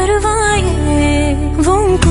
வருவாயே? உன்